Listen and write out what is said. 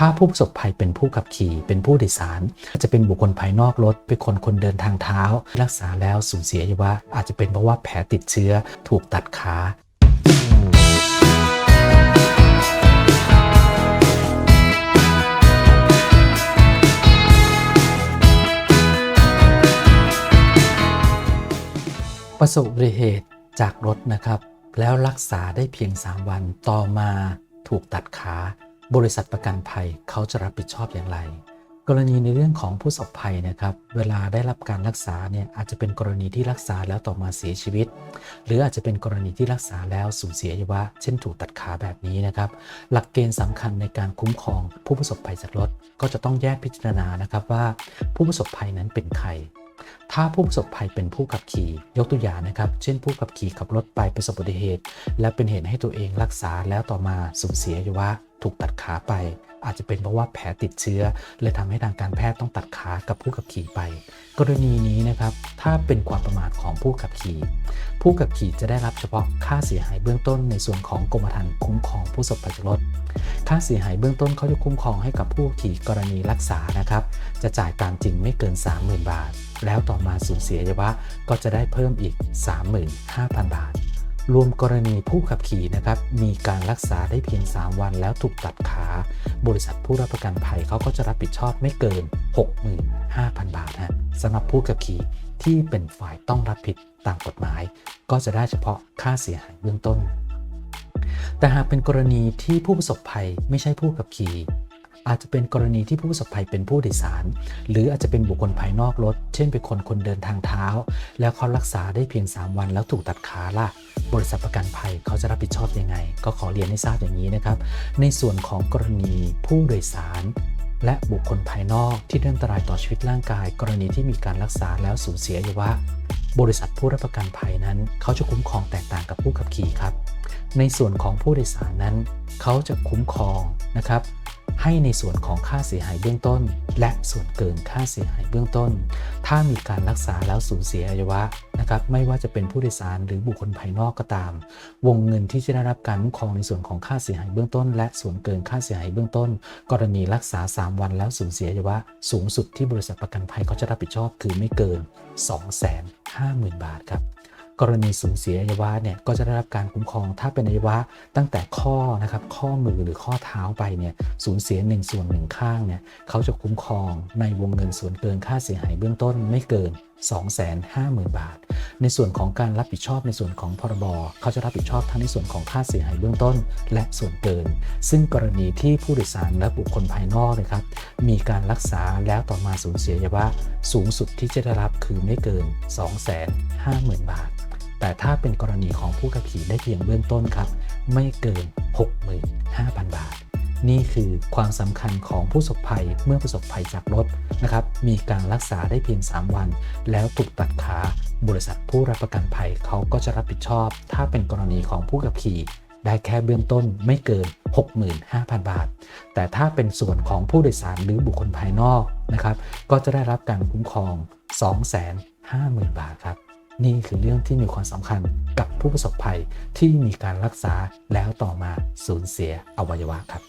ถ้าผู้ประสบภัยเป็นผู้ขับขี่ เป็นผู้โดยสารอาจจะเป็นบุคคลภายนอกรถ เป็นคนคนเดินทางเท้า รักษาแล้วสูญเสียอวัยวะอาจจะเป็นเพราะว่าแผลติดเชื้อถูกตัดขาประสบอุบัติเหตุจากรถนะครับ แล้วรักษาได้เพียง 3 วันต่อมาถูกตัดขา บริษัทประกันภัยเขาจะรับผิดชอบอย่างไร กรณีในเรื่องของผู้ประสบภัยนะครับ เวลาได้รับการรักษาเนี่ยอาจจะเป็นกรณีที่รักษาแล้วต่อมาเสียชีวิต หรืออาจจะเป็นกรณีที่รักษาแล้วสูญเสียอวัยวะ เช่นถูกตัดขาแบบนี้นะครับ หลักเกณฑ์สำคัญในการคุ้มครองผู้ประสบภัยจากรถ ก็จะต้องแยกพิจารณานะครับว่า ผู้ประสบภัยนั้นเป็นใครถ้าผู้ประสบภัยเป็นผู้ขับขี่ยกตัวอย่างนะครับ เช่นผู้ขับขี่ขับรถไปประสบอุบัติเหตุ และเป็นเหตุให้ตัวเองรักษาแล้วต่อมาสูญเสียอวัยวะ ถูกตัดขาไป อาจจะเป็นเพราะว่าแผลติดเชื้อเลยทำให้ทางการแพทย์ต้องตัดขากับผู้ขับขี่ไป กรณีนี้นะครับถ้าเป็นความประมาทของผู้ขับขี่ ผู้ขับขี่จะได้รับเฉพาะค่าเสียหายเบื้องต้นในส่วนของกรมธรรม์คุ้มครองผู้ประสบภัยจากรถค่าเสียหายเบื้องต้นเขาจะคุ้มครองให้กับผู้ขี่กรณีรักษานะครับ จะจ่ายตามจริงไม่เกิน 30,000 บาท แล้วต่อมาสูญเสียอวัยวะก็จะได้เพิ่มอีก 35,000 บาท รวมกรณีผู้ขับขี่นะครับมีการรักษาได้เพียง 3 วันแล้วถูกตัดขา บริษัทผู้รับประกันภัยเขาก็จะรับผิดชอบไม่เกิน 65,000 บาทฮะสำหรับผู้ขับขี่ที่เป็นฝ่ายต้องรับผิดตามกฎหมาย ก็จะได้เฉพาะค่าเสียหายเบื้องต้น แต่หากเป็นกรณีที่ผู้ประสบภัยไม่ใช่ผู้ขับขี่ อาจจะเป็นกรณีที่ผู้ประสบภัยเป็นผู้โดยสาร หรืออาจจะเป็นบุคคลภายนอกรถ เช่นเป็นคนคนเดินทางเท้า แล้วเขารักษาได้เพียง 3 วันแล้วถูกตัดขาล่ะ บริษัทประกันภัยเขาจะรับผิดชอบยังไง ก็ขอเรียนให้ทราบอย่างนี้นะครับ ในส่วนของกรณีผู้โดยสารและบุคคลภายนอกที่ได้อันตรายต่อชีวิตร่างกาย กรณีที่มีการรักษาแล้วสูญเสียอวัยวะบริษัทผู้รับประกันภัยนั้น เขาจะคุ้มครองแตกต่างกับผู้ขับขี่ครับ ในส่วนของผู้โดยสารนั้น เขาจะคุ้มครองนะครับ ให้ในส่วนของค่าเสียหายเบื้องต้น และส่วนเกินค่าเสียหายเบื้องต้น ถ้ามีการรักษาแล้วสูญเสียอวัยวะนะครับไม่ว่าจะเป็นผู้โดยสารหรือบุคคลภายนอกก็ตาม วงเงินที่จะได้รับการคุ้มครองในส่วนของค่าเสียหายเบื้องต้น และส่วนเกินค่าเสียหายเบื้องต้น กรณีรักษา 3 วันแล้วสูญเสียอวัยวะสูงสุดที่บริษัทประกันภัยเขาจะรับผิดชอบคือไม่เกิน 250,000 บาทครับ กรณีสูญเสียอวัยวะเนี่ยก็จะได้รับการคุ้มครอง ถ้าเป็นอวัยวะตั้งแต่ข้อนะครับข้อมือหรือข้อเท้าไปเนี่ยสูญเสีย 1 ส่วน 1 ข้างเนี่ยเขาจะคุ้มครองในวงเงินส่วนเกินค่าเสียหายเบื้องต้นไม่เกิน250,000 บาท ในส่วนของการรับผิดชอบในส่วนของพรบ เขาจะรับผิดชอบทั้งในส่วนของค่าเสียหายเบื้องต้น และส่วนเกิน ซึ่งกรณีที่ผู้โดยสารและบุคคลภายนอกนะครับ มีการรักษาแล้วต่อมาสูญเสียอวัยวะสูงสุดที่จะได้รับคือไม่เกิน 250,000 บาท แต่ถ้าเป็นกรณีของผู้ขับขี่ได้เพียงเบื้องต้นครับ ไม่เกิน 65,000 บาท นี่คือความสำคัญของผู้ประสบภัยเมื่อประสบภัยจากรถนะครับ มีการรักษาได้เพียง 3 วัน แล้วถูกตัดขาบริษัทผู้รับประกันภัยเขาก็จะรับผิดชอบ ถ้าเป็นกรณีของผู้ขับขี่ได้แค่เบื้องต้นไม่เกิน 65,000 บาท แต่ถ้าเป็นส่วนของผู้โดยสารหรือบุคคลภายนอกนะครับ ก็จะได้รับการคุ้มครอง 250,000 บาทครับ นี่คือเรื่องที่มีความสำคัญกับผู้ประสบภัยที่มีการรักษาแล้วต่อมาสูญเสียอวัยวะครับ